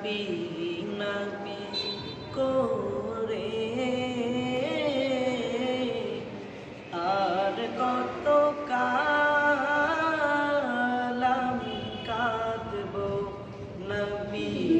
নাবি নাবি করে। আর কত কালাম কাঁদব নাবি?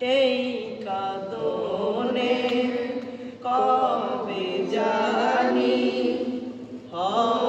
এই কাদনে কবে জানি হয়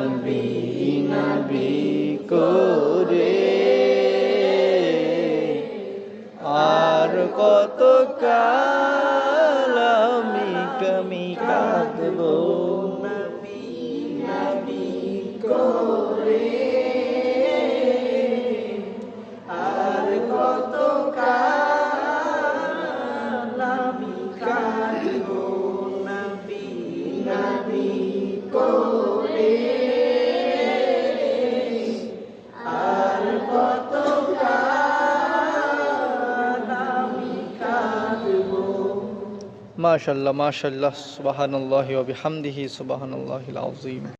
নাবি নাবি করে। আর কত কাল আমি কামি কাঁদবো। ما شاء الله ما شاء الله سبحان الله وبحمده سبحان الله العظيم.